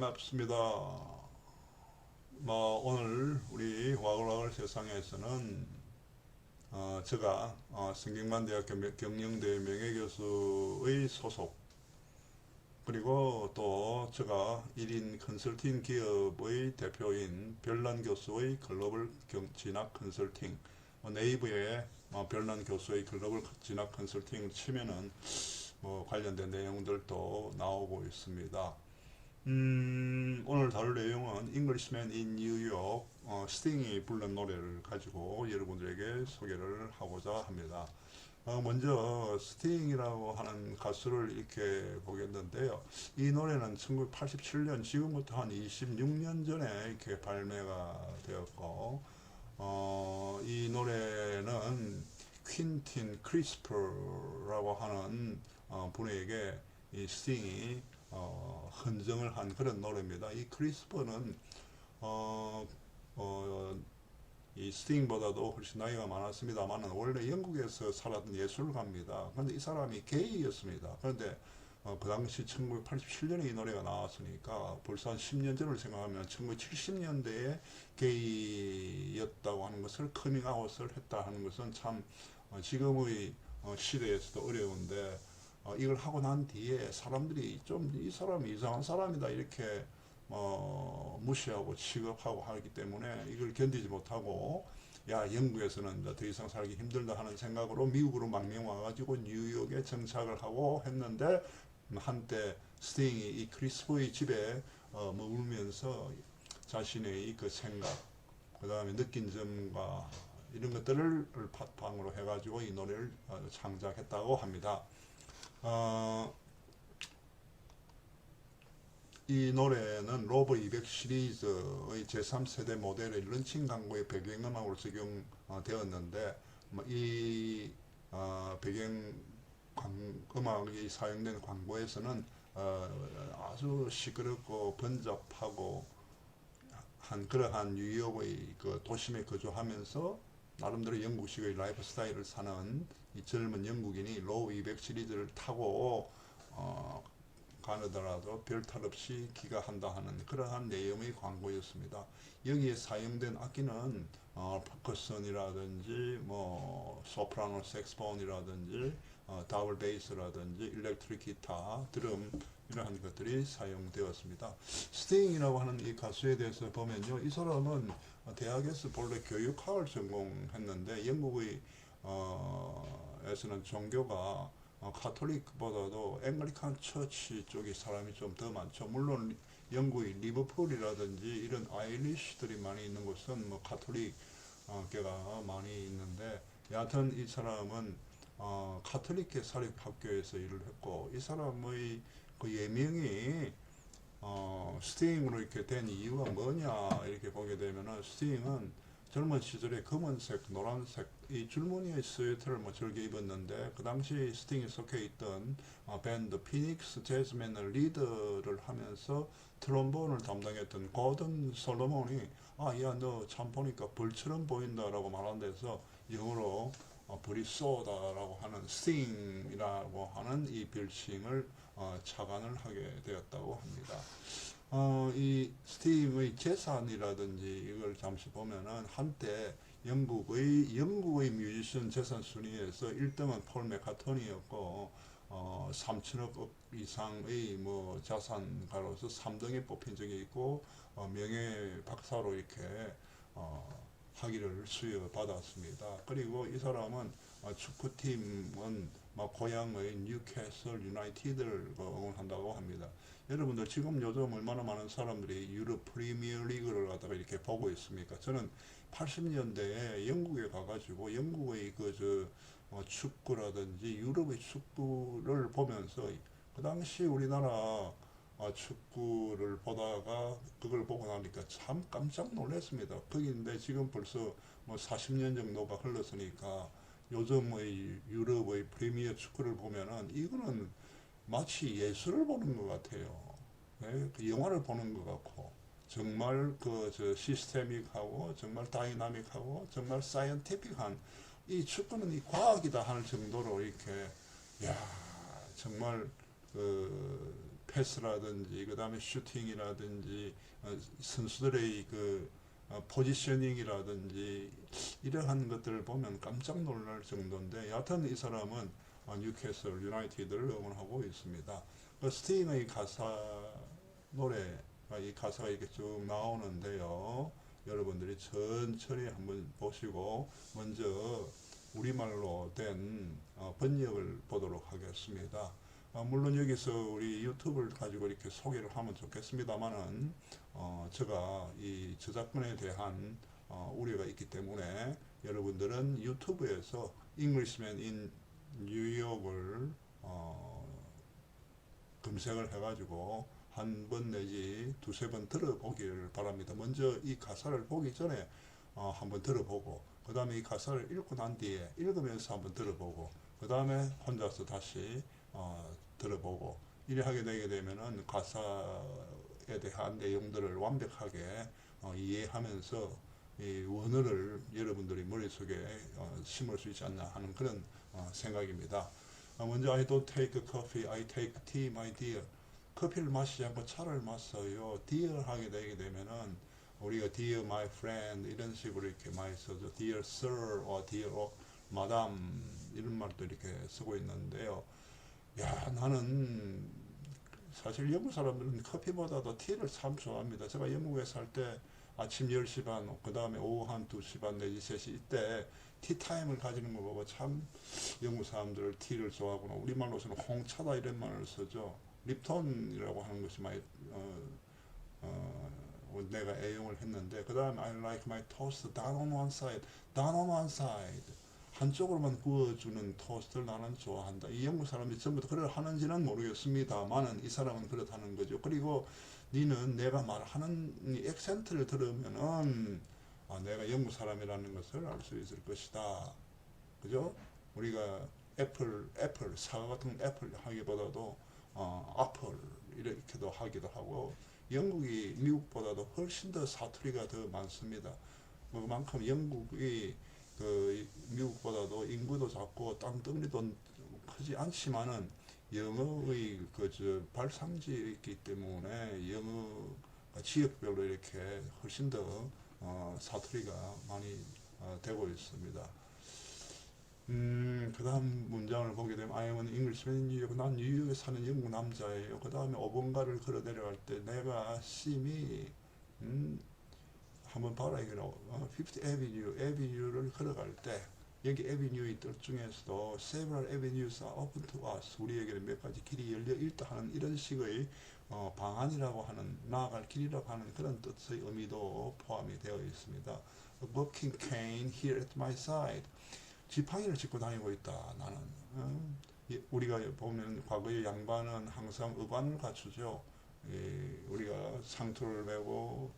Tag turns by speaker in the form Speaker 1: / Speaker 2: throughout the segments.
Speaker 1: 반갑습니다. 뭐 오늘 우리 와글와글 세상에서는 어, 제가 어, 성균관대학교 명- 경영대 명예교수의 소속 그리고 또 제가 1인 컨설팅 기업의 대표인 별난 교수의 글로벌 경- 진학 컨설팅 어, 네이버에 어, 별난 교수의 글로벌 진학 컨설팅 치면은 뭐 관련된 내용들도 나오고 있습니다. 음, 오늘 다룰 내용은 Englishman in New York 어, 스팅이 부른 노래를 가지고 여러분들에게 소개를 하고자 합니다. 어, 먼저 스팅이라고 하는 가수를 이렇게 보겠는데요. 이 노래는 1987년 지금부터 한 26년 전에 이렇게 발매가 되었고 어, 이 노래는 퀸틴 크리스퍼라고 하는 어, 분에게 이 스팅이 어, 헌정을 한 그런 노래입니다. 이 크리스퍼는 어, 어, 이 스팅보다도 훨씬 나이가 많았습니다만 원래 영국에서 살았던 예술가입니다. 그런데 이 사람이 게이였습니다. 그런데 어, 그 당시 1987년에 이 노래가 나왔으니까 벌써 한 10년 전을 생각하면 1970년대에 게이였다고 하는 것을 커밍아웃을 했다 하는 것은 참 어, 지금의 어, 시대에서도 어려운데 어, 이걸 하고 난 뒤에 사람들이 좀 이 사람이 이상한 사람이다 이렇게 어, 무시하고 취급하고 하기 때문에 이걸 견디지 못하고 야 영국에서는 더 이상 살기 힘들다 하는 생각으로 미국으로 망명 와가지고 뉴욕에 정착을 하고 했는데 한때 스팅이 이 크리스포의 집에 어, 머물면서 자신의 그 생각 그 다음에 느낀 점과 이런 것들을 바탕으로 해가지고 이 노래를 어, 창작했다고 합니다. 어, 이 노래는 로버 200 시리즈의 제3세대 모델의 런칭 광고의 배경음악으로 적용되었는데 뭐이 어, 배경 광- 음악이 사용된 광고에서는 어, 아주 시끄럽고 번잡하고 한 그러한 뉴욕의 그 도심에 거주하면서 나름대로 영국식의 라이프 스타일을 사는 이 젊은 영국인이 로우 200 시리즈를 타고 어, 가느더라도 별 탈 없이 귀가한다 하는 그러한 내용의 광고였습니다. 여기에 사용된 악기는 어, 퍼커션이라든지 뭐 소프라노 색스폰이라든지 어, 더블 베이스라든지 일렉트릭 기타, 드럼 이러한 것들이 사용되었습니다. 스팅이라고 하는 이 가수에 대해서 보면요, 이 사람은 어, 대학에서 본래 교육학을 전공했는데 영국의 어, 에서는 종교가 어, 카톨릭보다도 앵글리칸 처치 쪽의 사람이 좀 더 많죠. 물론 영국의 리버풀이라든지 이런 아이리시들이 많이 있는 곳은 뭐 카톨릭 어, 교가 많이 있는데 여하튼 이 사람은 어, 카톨릭계 사립학교에서 일을 했고 이 사람의 그 예명이 어, 스팅으로 이렇게 된 이유가 뭐냐 이렇게 보게 되면은 스팅은 젊은 시절에 검은색, 노란색 이 줄무늬의 스웨터를 뭐 즐겨 입었는데 그 당시 스팅이 속해 있던 어, 밴드 피닉스 재즈맨의 리더를 하면서 트럼본을 담당했던 고든 솔로몬이 아 야 너 참 보니까 벌처럼 보인다라고 말한 데서 영어로 어, 브리소다라고 하는 스팅이라고 하는 이 별칭을 어, 착안을 하게 되었다고 합니다. 어, 이 스팅의 재산이라든지 이걸 잠시 보면은 한때 영국의 영국의 뮤지션 재산 순위에서 1등은 폴 맥카터니였고 어, 3천억 이상의 뭐 자산가로서 3등에 뽑힌 적이 있고 어, 명예 박사로 이렇게 어, 학위를 수여받았습니다. 그리고 이 사람은 어, 축구팀은 막 고향의 뉴캐슬 유나이티드를 어, 응원한다고 합니다. 여러분들 지금 요즘 얼마나 많은 사람들이 유럽 프리미어 리그를 갖다가 이렇게 보고 있습니까? 저는 80년대에 영국에 가가지고 영국의 그저 어, 축구라든지 유럽의 축구를 보면서 그 당시 우리나라 아, 축구를 보다가 그걸 보고 나니까 참 깜짝 놀랐습니다. 거기인데 지금 벌써 뭐 40년 정도가 흘렀으니까 요즘의 유럽의 프리미어 축구를 보면은 이거는 마치 예술을 보는 것 같아요. 네? 그 영화를 보는 것 같고 정말 그 저 시스테믹하고 정말 다이나믹하고 정말 사이언티픽한 이 축구는 이 과학이다 하는 정도로 이렇게 야 정말 그 패스라든지 그다음에 슈팅이라든지 어, 선수들의 그 어, 포지셔닝이라든지 이러한 것들을 보면 깜짝 놀랄 정도인데 여하튼 이 사람은 어, 뉴캐슬 유나이티드를 응원하고 있습니다. 그 스팅의 가사 노래가 이 가사가 이렇게 쭉 나오는데요. 여러분들이 천천히 한번 보시고 먼저 우리말로 된 어, 번역을 보도록 하겠습니다. 어, 물론 여기서 우리 유튜브를 가지고 이렇게 소개를 하면 좋겠습니다만은 어, 제가 이 저작권에 대한 어, 우려가 있기 때문에 여러분들은 유튜브에서 Englishman in York을 어, 검색을 해가지고 한 번 내지 두세 번 들어보기를 바랍니다. 먼저 이 가사를 보기 전에 어, 한번 들어보고 그 다음에 이 가사를 읽고 난 뒤에 읽으면서 한번 들어보고 그 다음에 혼자서 다시 어, 들어보고 이래 하게 되게 되면은 가사에 대한 내용들을 완벽하게 어, 이해하면서 이 원어를 여러분들이 머릿속에 어, 심을 수 있지 않나 하는 그런 어, 생각입니다. 어, 먼저 I don't take coffee, I take tea, my dear. 커피를 마시지 않고 차를 마셔요. dear 하게 되게 되면은 우리가 dear my friend 이런 식으로 이렇게 많이 써서 dear sir or dear madam 이런 말도 이렇게 쓰고 있는데요. 야 나는 사실 영국 사람들은 커피보다도 티를 참 좋아합니다. 제가 영국에 살 때 아침 10시 반, 그 다음에 오후 한 2시 반 내지 3시 이때 티타임을 가지는 거 보고 참 영국 사람들 티를 좋아하구나. 우리말로서는 홍차다 이런 말을 쓰죠. 립톤이라고 하는 것이 많이 어, 어, 내가 애용을 했는데 그 다음에 I like my toast down on one side, down on one side 한쪽으로만 구워주는 토스트를 나는 좋아한다. 이 영국 사람들이 전부 다 그래 하는지는 모르겠습니다만은 이 사람은 그렇다는 거죠. 그리고 니는 내가 말하는 이 액센트를 들으면은 아, 내가 영국 사람이라는 것을 알 수 있을 것이다. 그죠? 우리가 애플, 애플, 사과 같은 애플 하기보다도 어, 아플 이렇게도 하기도 하고 영국이 미국보다도 훨씬 더 사투리가 더 많습니다. 뭐 그만큼 영국이 그 미국보다도 인구도 작고 땅덩어리도 크지 않지만은 영어의 그 저 발상지이기 때문에 영어 지역별로 이렇게 훨씬 더 어, 사투리가 많이 어, 되고 있습니다. 음, 그 다음 문장을 보게 되면 I am an Englishman in New. 난 뉴욕에 사는 영국 남자예요. 그 다음에 5번가를 걸어 내려갈 때 내가 심히 음, 한번 봐라 이거는 어, Fifth Avenue, Avenue를 걸어갈 때 여기 Avenue의 뜻 중에서도 several avenues are open to us. 우리에게는 몇 가지 길이 열려 있다 하는 이런 식의 어, 방안이라고 하는 나아갈 길이라고 하는 그런 뜻의 의미도 포함이 되어 있습니다. A working cane here at my side. 지팡이를 짚고 다니고 있다. 나는 어? 예, 우리가 보면 과거의 양반은 항상 의관을 갖추죠. 예, 우리가 상투를 메고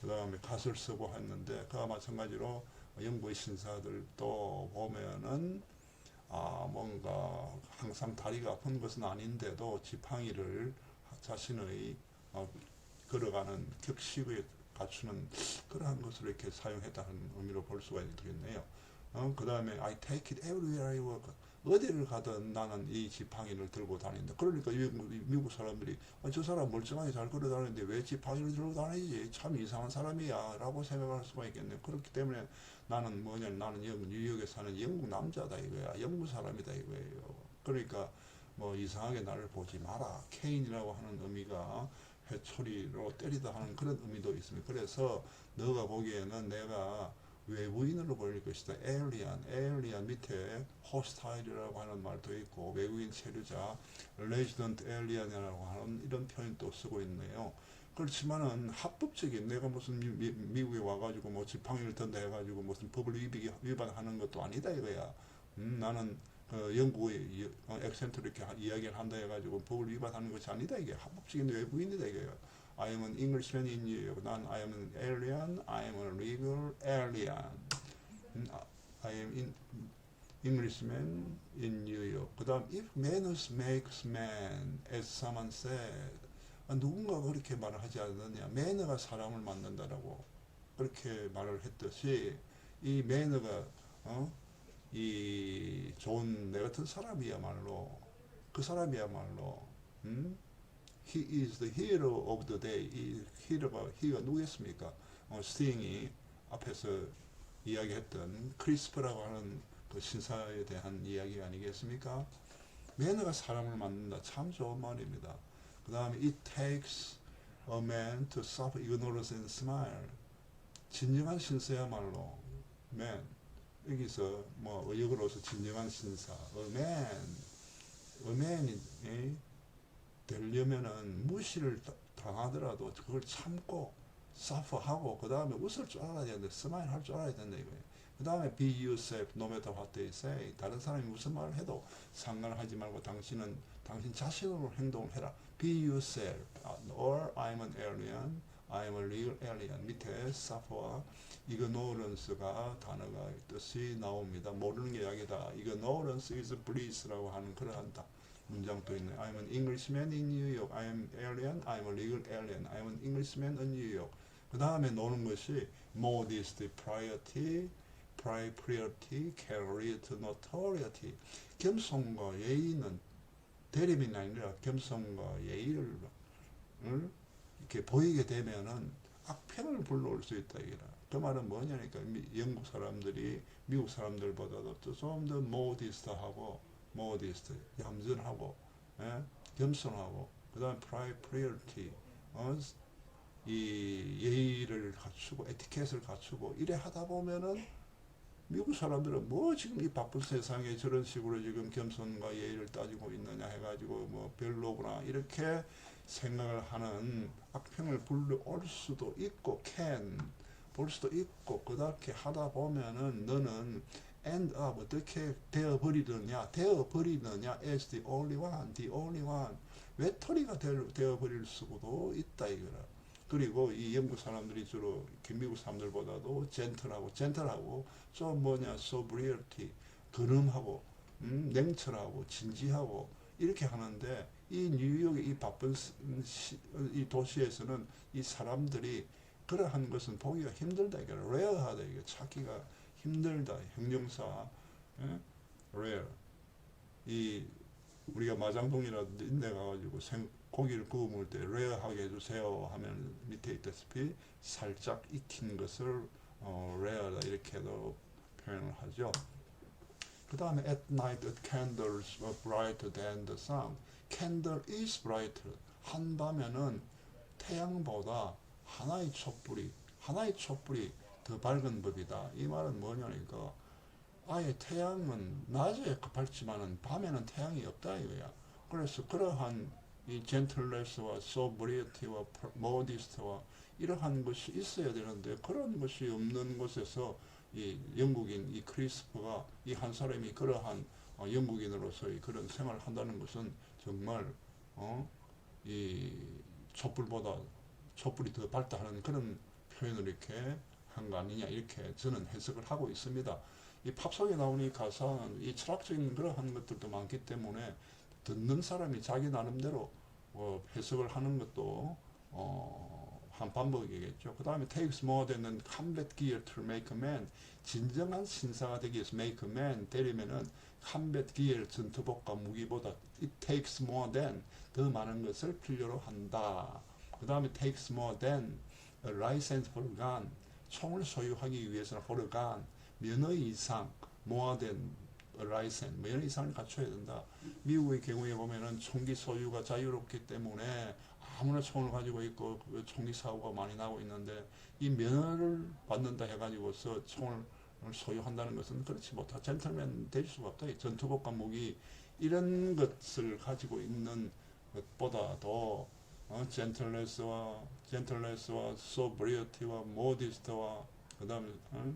Speaker 1: 그 다음에 갓을 쓰고 했는데 그와 마찬가지로 영국의 신사들도 보면은 아 뭔가 항상 다리가 아픈 것은 아닌데도 지팡이를 자신의 어, 걸어가는 격식에 갖추는 그러한 것으로 이렇게 사용했다는 의미로 볼 수가 있겠네요. 어, 그 다음에 I take it everywhere I work. 어디를 가든 나는 이 지팡이를 들고 다닌다. 그러니까 미국, 미국 사람들이 아, 저 사람 멀쩡하게 잘 걸어 다니는데 왜 지팡이를 들고 다니지? 참 이상한 사람이야. 라고 생각할 수가 있겠네요. 그렇기 때문에 나는 뭐냐, 나는 뉴욕에 사는 영국 남자다 이거야. 영국 사람이다 이거예요. 그러니까 뭐 이상하게 나를 보지 마라. 케인이라고 하는 의미가 회초리로 때리다 하는 그런 의미도 있습니다. 그래서 너가 보기에는 내가 외부인으로 보일 것이다. alien, alien 밑에 hostile이라고 하는 말도 있고 외국인 체류자, resident alien이라고 하는 이런 표현도 쓰고 있네요. 그렇지만은 합법적인 내가 무슨 미, 미, 국에 와가지고 뭐 지팡이를 던다 해가지고 무슨 법을 위비, 위반하는 것도 아니다 이거야. 음, 나는 그 영국의 어, 액센트로 이렇게 이야기를 한다 해가지고 법을 위반하는 것이 아니다 이게 합법적인 외부인이다 이거예요. I am an Englishman in New York. 난 I am an alien. I am a legal alien. 음, I am in Englishman in New York. 그 다음 if manners makes man, as someone said. 아, 누군가 그렇게 말을 하지 않느냐. 매너가 사람을 만든다라고 그렇게 말을 했듯이 이 매너가 어? 이 좋은 내 같은 사람이야말로 그 사람이야말로 음? He is the hero of the day. 이 히로가 히가 누구였습니까? 어, 스팅이 앞에서 이야기했던 크리스프라고 하는 그 신사에 대한 이야기 아니겠습니까? 매너가 사람을 만든다. 참 좋은 말입니다. 그 다음에 it takes a man to suffer ignorance and smile. 진정한 신사야말로 man 여기서 뭐 의역으로서 진정한 신사 a man a man이 예? 되려면은 무시를 다- 당하더라도 그걸 참고 suffer하고 그 다음에 웃을 줄 알아야 되는데 스마일 할 줄 알아야 된다 이거예요. 그 다음에 be yourself no matter what they say. 다른 사람이 무슨 말을 해도 상관하지 말고 당신은 당신 자신으로 행동을 해라. be yourself or I'm an alien, I'm a real alien. 밑에 suffer와 ignorance가 단어가 뜻이 나옵니다. 모르는 게 약이다. ignorance is bliss라고 하는 그러한 다- 문장도 있네. I'm an Englishman in New York. I'm alien. I'm a legal alien. I'm an Englishman in New York. 그 다음에 노는 것이 modesty, piety, propriety, carry to notoriety. 겸손과 예의는 대립이 아니라 겸손과 예의를 을 이렇게 보이게 되면은 악평을 불러올 수 있다 이거라. 그 말은 뭐냐니까 미- 영국 사람들이 미국 사람들보다도 좀 더 modest하고 modest, 얌전하고, 예? 겸손하고, 그 다음에 propriety, 어? 이 예의를 갖추고, 에티켓을 갖추고, 이래 하다 보면은 미국 사람들은 뭐 지금 이 바쁜 세상에 저런 식으로 지금 겸손과 예의를 따지고 있느냐 해가지고 뭐 별로구나 이렇게 생각을 하는 악평을 불러올 수도 있고 can 볼 수도 있고 그렇게 하다 보면은 너는 end up 어떻게 되어 버리느냐 되어 버리느냐 as the only one the only one. 외톨이가 되어 버릴 수도 있다 이거라 그리고 이 영국 사람들이 주로 미국 사람들보다도 젠틀하고 젠틀하고 좀 뭐냐 sobriety 근엄하고 음, 냉철하고 진지하고 이렇게 하는데 이 뉴욕의 이 바쁜 시- 시- 이 도시에서는 이 사람들이 그러한 것은 보기가 힘들다 이게 레어하다 이게 찾기가 힘들다 형용사 예? rare 이 우리가 마장동이라도 인데 가가지고 생, 고기를 구워 때 레어하게 해주세요 하면 밑에 있다시피 살짝 익힌 것을 어, 레어다 이렇게도 표현을 하죠. 그 다음에 at night the candles were brighter than the sun. candle is brighter. 한밤에는 태양보다 하나의 촛불이 하나의 촛불이 더 밝은 법이다. 이 말은 뭐냐니까 아예 태양은 낮에 밝지만은 밤에는 태양이 없다 이거야. 그래서 그러한 이 젠틀레스와 소브리티와 모디스트와 이러한 것이 있어야 되는데 그런 것이 없는 곳에서 이 영국인 이 크리스프가 이 한 사람이 그러한 어, 영국인으로서의 그런 생활을 한다는 것은 정말 어, 이 촛불보다 촛불이 더 밝다 하는 그런 표현을 이렇게 한 거 아니냐 이렇게 저는 해석을 하고 있습니다. 이 팝송에 나오는 이 가사는 이 철학적인 그러한 것들도 많기 때문에 듣는 사람이 자기 나름대로 어, 해석을 하는 것도 어, 한 방법이겠죠. 그 다음에 takes more than combat gear to make a man. 진정한 신사가 되기 위해서 make a man 되려면은 combat gear 전투복과 무기보다 it takes more than 더 많은 것을 필요로 한다. 그 다음에 takes more than a license for gun. 총을 소유하기 위해서는 gun. 면허 이상 a license. 면허 이상을 갖춰야 된다. 미국의 경우에 보면은 총기 소유가 자유롭기 때문에 아무나 총을 가지고 있고 그 총기 사고가 많이 나고 있는데 이 면허를 받는다 해가지고서 총을 소유한다는 것은 그렇지 못하 젠틀맨 될 수가 없다. 이 전투복과 무기 이런 것을 가지고 있는 것보다도 어, 젠틀레스와 젠틀레스와 소브리어티와 모디스트와 그다음에 어?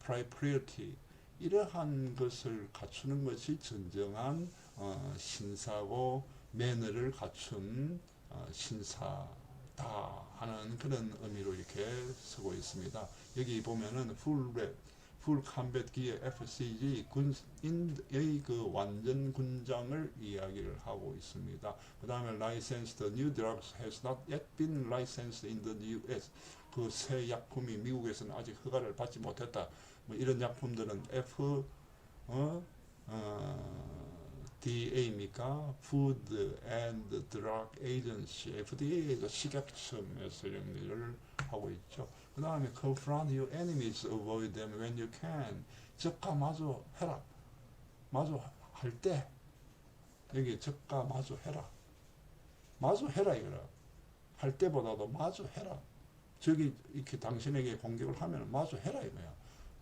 Speaker 1: 프라이프리티 이러한 것을 갖추는 것이 진정한 어, 신사고 매너를 갖춘 어, 신사다 하는 그런 의미로 이렇게 쓰고 있습니다. 여기 보면은 풀랩, 풀 컴뱃 기어 FCG 군인의 그 완전 군장을 이야기를 하고 있습니다. 그 다음에 licensed new drugs has not yet been licensed in the U.S. 그 새 약품이 미국에서는 아직 허가를 받지 못했다. 뭐 이런 약품들은 F 어, 어, FDA입니까? Food and Drug Agency. FDA가 이런 일을 하고 있죠. 그 다음에 confront your enemies, avoid them when you can. 적과 마주 해라. 마주 할 때 여기 적과 마주 해라. 마주 해라 이거라. 할 때보다도 마주 해라. 적이 이렇게 당신에게 공격을 하면 마주 해라 이거야.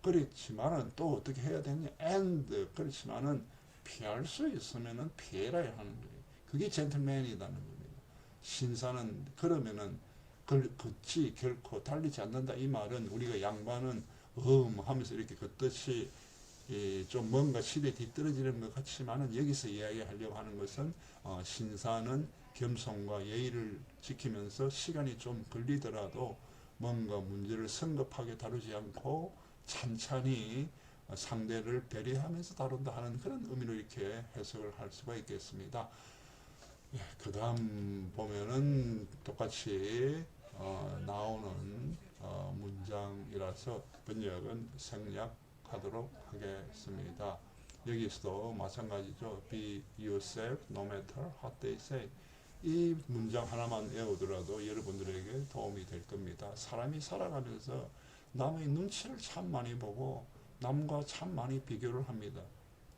Speaker 1: 그렇지만은 또 어떻게 해야 되냐? and 그렇지만은 피할 수 있으면은 피해라 하는 거예요. 그게 젠틀맨이라는 겁니다. 신사는 그러면은 그 그치 결코 달리지 않는다 이 말은 우리가 양반은 음 하면서 이렇게 걷듯이 이, 좀 뭔가 시대에 뒤떨어지는 것 같지만은 여기서 이야기하려고 하는 것은 어, 신사는 겸손과 예의를 지키면서 시간이 좀 걸리더라도 뭔가 문제를 성급하게 다루지 않고 찬찬히 어, 상대를 배려하면서 다룬다 하는 그런 의미로 이렇게 해석을 할 수가 있겠습니다. 예, 그 다음 보면은 똑같이 어, 나오는 어, 문장이라서 번역은 생략하도록 하겠습니다. 여기서도 마찬가지죠. Be yourself no matter what they say. 이 문장 하나만 외우더라도 여러분들에게 도움이 될 겁니다. 사람이 살아가면서 남의 눈치를 참 많이 보고 남과 참 많이 비교를 합니다.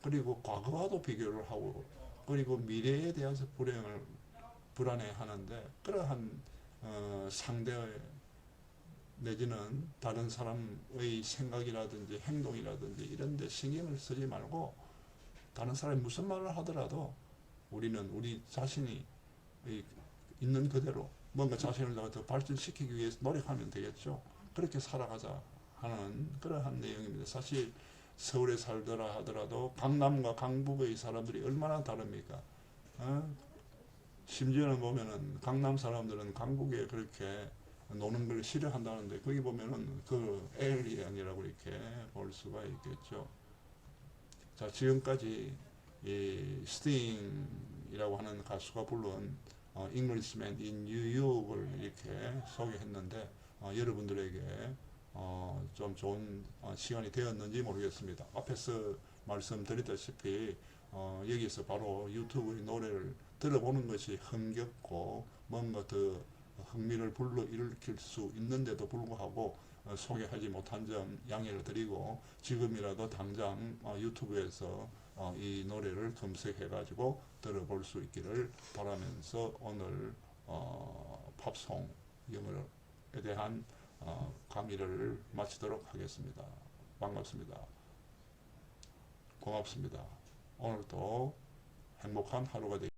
Speaker 1: 그리고 과거와도 비교를 하고 그리고 미래에 대해서 불행을 불안해하는데 그러한 어, 상대의 내지는 다른 사람의 생각이라든지 행동이라든지 이런 데 신경을 쓰지 말고 다른 사람이 무슨 말을 하더라도 우리는 우리 자신이 이- 있는 그대로 뭔가 자신을 더 발전시키기 위해서 노력하면 되겠죠. 그렇게 살아가자 하는 그러한 내용입니다. 사실 서울에 살더라 하더라도 강남과 강북의 사람들이 얼마나 다릅니까? 어? 심지어는 보면은 강남 사람들은 강북에 그렇게 노는 걸 싫어한다는데 거기 보면은 그 에일리언이라고 이렇게 볼 수가 있겠죠. 자 지금까지 이 스팅이라고 하는 가수가 부른 어, Englishman in New York을 이렇게 소개했는데 어, 여러분들에게 어, 좀 좋은 어, 시간이 되었는지 모르겠습니다. 앞에서 말씀드렸다시피 어, 여기서 바로 유튜브의 노래를 들어보는 것이 흥겹고 뭔가 더 흥미를 불러 일으킬 수 있는데도 불구하고 어, 소개하지 못한 점 양해를 드리고 지금이라도 당장 어, 유튜브에서 어, 이 노래를 검색해 가지고 들어볼 수 있기를 바라면서 오늘 어, 팝송 영어에 대한 어, 강의를 마치도록 하겠습니다. 반갑습니다. 고맙습니다. 오늘도 행복한 하루가 되기